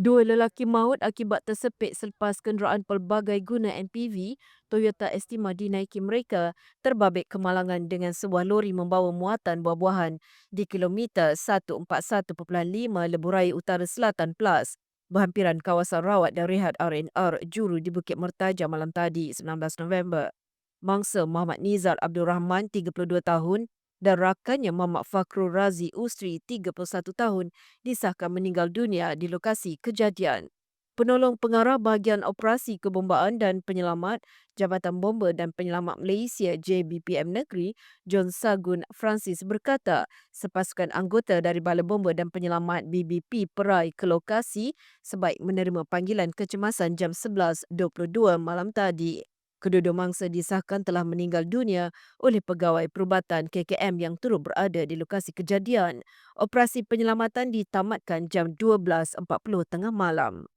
Dua lelaki maut akibat tersepit selepas kenderaan pelbagai guna MPV Toyota Estima dinaiki mereka terbabit kemalangan dengan sebuah lori membawa muatan buah-buahan di kilometer 141.5 Lebuh Utara Selatan Plus berhampiran kawasan rawat dan rehat RNR Juru di Bukit Mertaja malam tadi 19 November. Mangsa Muhammad Nizar Abdul Rahman 32 tahun dan rakannya Muhammad Fakhrul Razi Ustri 31 tahun disahkan meninggal dunia di lokasi kejadian. Penolong pengarah bahagian operasi kebombaan dan penyelamat Jabatan Bomba dan Penyelamat Malaysia JBPM Negeri John Sagun Francis berkata sepasukan anggota dari Bala Bomba dan Penyelamat BBP Perai ke lokasi sebaik menerima panggilan kecemasan jam 11.22 malam tadi. Kedua-dua mangsa disahkan telah meninggal dunia oleh pegawai perubatan KKM yang turut berada di lokasi kejadian. Operasi penyelamatan ditamatkan jam 12.40 tengah malam.